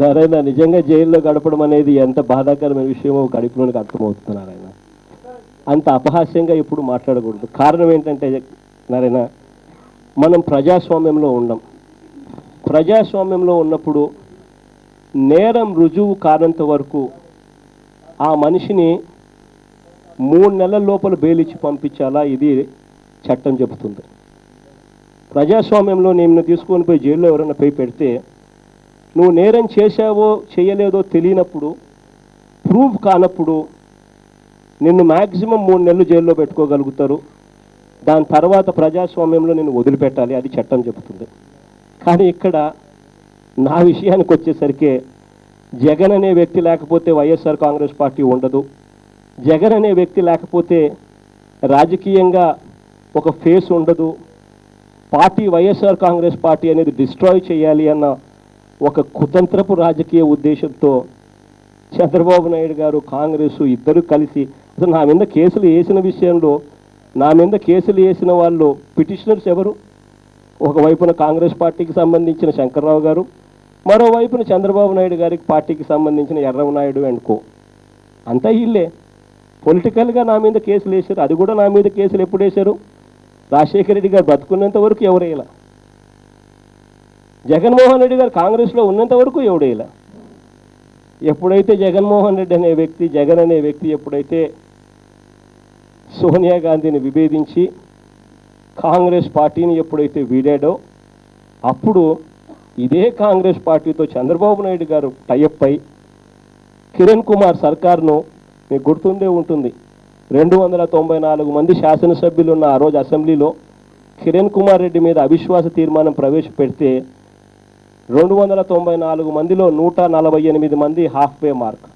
నారాయణ నిజంగా జైల్లో గడపడం అనేది ఎంత బాధాకరమైన విషయమో కడుపులోనికి అర్థమవుతుంది నారాయణ. అంత అపహాస్యంగా ఇప్పుడు మాట్లాడకూడదు. కారణం ఏంటంటే నారాయణ మనం ప్రజాస్వామ్యంలో ఉన్నాం. ప్రజాస్వామ్యంలో ఉన్నప్పుడు నేరం రుజువు కానంత వరకు ఆ మనిషిని మూడు నెలల లోపల బెయిలిచ్చి పంపించాలా? ఇది చట్టం చెబుతుంది. ప్రజాస్వామ్యంలో నేను తీసుకొని పోయి జైల్లో ఎవరైనా పోయి పెడితే నువ్వు నేరం చేశావో చేయలేదో తెలియనప్పుడు ప్రూఫ్ కానప్పుడు నిన్ను మ్యాక్సిమం మూడు నెలలు జైల్లో పెట్టుకోగలుగుతారు. దాని తర్వాత ప్రజాస్వామ్యంలో నేను వదిలిపెట్టాలి అది చట్టం చెబుతుంది. కానీ ఇక్కడ నా విషయానికి వచ్చేసరికి జగన్ అనే వ్యక్తి లేకపోతే వైఎస్ఆర్ కాంగ్రెస్ పార్టీ ఉండదు. జగన్ అనే వ్యక్తి లేకపోతే రాజకీయంగా ఒక ఫేస్ ఉండదు. పార్టీ వైఎస్ఆర్ కాంగ్రెస్ పార్టీ అనేది డిస్ట్రాయ్ చేయాలి అన్న ఒక కుతంత్రపు రాజకీయ ఉద్దేశంతో చంద్రబాబు నాయుడు గారు కాంగ్రెస్ ఇద్దరు కలిసి అసలు నా మీద కేసులు వేసిన విషయంలో నా మీద కేసులు వేసిన వాళ్ళు పిటిషనర్స్ ఎవరు? ఒకవైపున కాంగ్రెస్ పార్టీకి సంబంధించిన శంకర్రావు గారు మరోవైపున చంద్రబాబు నాయుడు గారికి పార్టీకి సంబంధించిన ఎర్రమనాయుడు అండ్ కో. అంతా ఇల్లే పొలిటికల్గా నా మీద కేసులు వేశారు. అది కూడా నా మీద కేసులు ఎప్పుడు వేశారు? రాజశేఖర రెడ్డి గారు బతుకున్నంత వరకు ఎవరేలా జగన్మోహన్ రెడ్డి గారు కాంగ్రెస్లో ఉన్నంత వరకు ఎవడేలా? ఎప్పుడైతే జగన్మోహన్ రెడ్డి అనే వ్యక్తి జగన్ అనే వ్యక్తి ఎప్పుడైతే సోనియా గాంధీని విభేదించి కాంగ్రెస్ పార్టీని ఎప్పుడైతే వీడాడో అప్పుడు ఇదే కాంగ్రెస్ పార్టీతో చంద్రబాబు నాయుడు గారు టైఅప్ అయి కిరణ్ కుమార్ సర్కార్ను మీకు గుర్తుండే ఉంటుంది. రెండు వందల తొంభై నాలుగు మంది శాసనసభ్యులు ఉన్న ఆ రోజు అసెంబ్లీలో కిరణ్ కుమార్ రెడ్డి మీద అవిశ్వాస తీర్మానం ప్రవేశపెడితే రెండు వందల తొంభై నాలుగు మందిలో నూట నలభై ఎనిమిది మంది హాఫ్ వే మార్క్.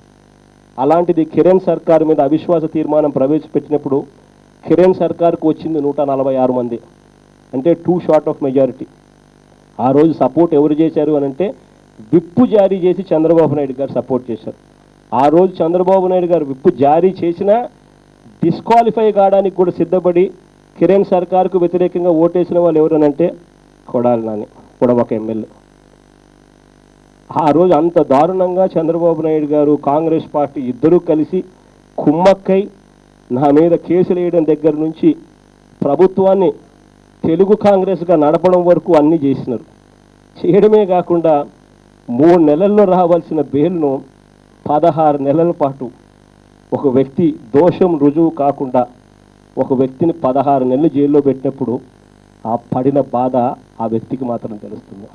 అలాంటిది కిరణ్ సర్కార్ మీద అవిశ్వాస తీర్మానం ప్రవేశపెట్టినప్పుడు కిరణ్ సర్కార్కు వచ్చింది నూట నలభై ఆరు మంది. అంటే టూ షార్ట్ ఆఫ్ మెజారిటీ. ఆ రోజు సపోర్ట్ ఎవరు చేశారు అని అంటే విప్పు జారీ చేసి చంద్రబాబు నాయుడు గారు సపోర్ట్ చేశారు. ఆ రోజు చంద్రబాబు నాయుడు గారు విప్పు జారీ చేసినా డిస్క్వాలిఫై కావడానికి కూడా సిద్ధపడి కిరణ్ సర్కార్కు వ్యతిరేకంగా ఓటేసిన వాళ్ళు ఎవరనంటే కొడాలి నాని కూడా ఒక ఎమ్మెల్యే. ఆ రోజు అంత దారుణంగా చంద్రబాబు నాయుడు గారు కాంగ్రెస్ పార్టీ ఇద్దరూ కలిసి కుమ్మక్కై నా మీద కేసులు వేయడం దగ్గర నుంచి ప్రభుత్వాన్ని తెలుగు కాంగ్రెస్గా నడపడం వరకు అన్నీ చేసినారు. చేయడమే కాకుండా మూడు నెలల్లో రావాల్సిన బెయిల్ను పదహారు నెలల పాటు ఒక వ్యక్తి దోషం రుజువు కాకుండా ఒక వ్యక్తిని పదహారు నెలలు జైల్లో పెట్టినప్పుడు ఆ పడిన బాధ ఆ వ్యక్తికి మాత్రం తెలుస్తుంది.